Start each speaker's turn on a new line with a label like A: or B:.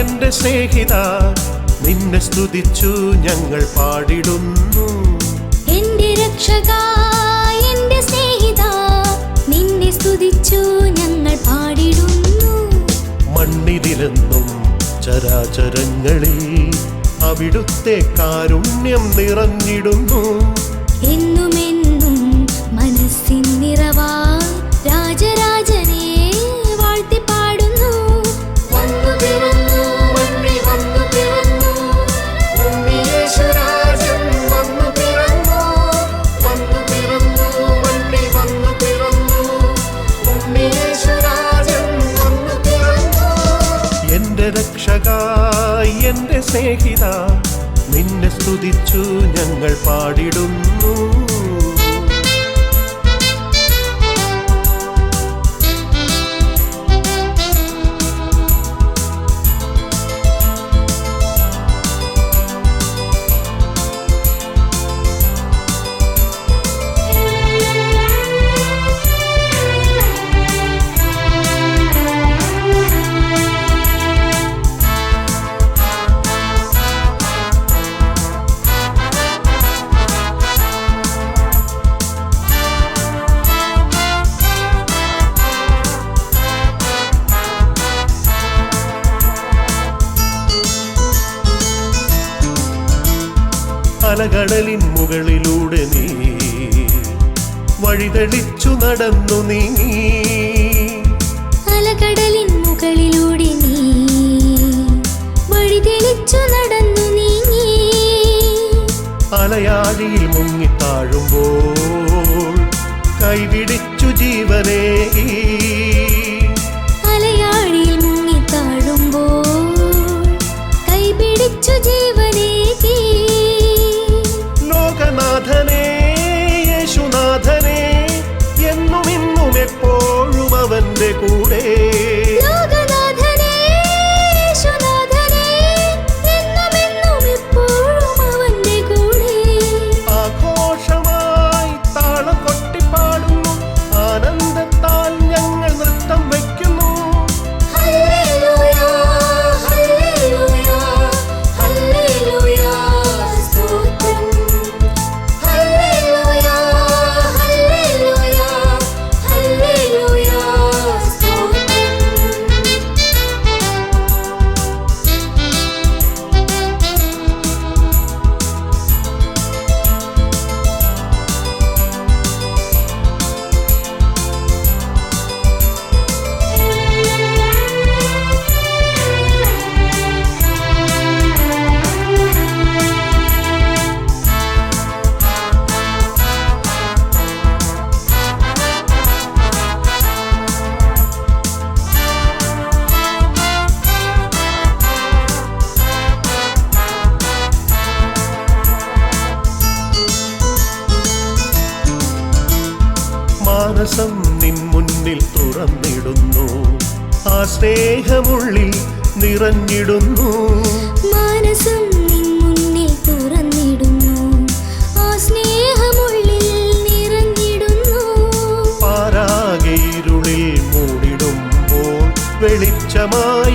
A: എന്റെ സ്നേഹിത നിന്നെ സ്തുതിച്ചു ഞങ്ങൾ പാടിടുന്നു.
B: എന്റെ രക്ഷക എന്റെ സ്നേഹിത നിന്നെ സ്തുതിച്ചു ഞങ്ങൾ പാടിടുന്നു.
A: മണ്ണിതിലെന്നും ചരാചരങ്ങളിൽ അവിടുത്തെ കാരുണ്യം നിറഞ്ഞിടുന്നു.
B: എന്നും മനസ്സിൻ നിറവാ രാജരാജനെ
A: സ്നേഹിത നിന്നെ സ്തുതിച്ചു ഞങ്ങൾ പാടിടുന്നു അലകടലിൻ മുകളിലൂടെ നീ വഴിതെളിച്ചു നടന്നു നീ
B: അലകടലിൻ മുകളിലൂടെ നീ വഴിതെളിച്ചു നടന്നു നീ
A: അലയാഴിയിൽ മുങ്ങിത്താഴുമ്പോൾ കൈവിടിച്ചു ജീവനേ
B: സാഹസം നിൻ മുന്നിൽ തുറന്നിടുന്നു. ആ സ്നേഹമുള്ളിൽ നിറഞ്ഞിടുന്നു.
A: മനസ്സം നിൻ മുന്നിൽ തുറന്നിടുന്നു. ആ സ്നേഹമുള്ളിൽ നിറഞ്ഞിടുന്നു.
B: പാരാകെ ഇരുളിൽ മൂടിടുമ്പോൾ വെളിച്ചമായി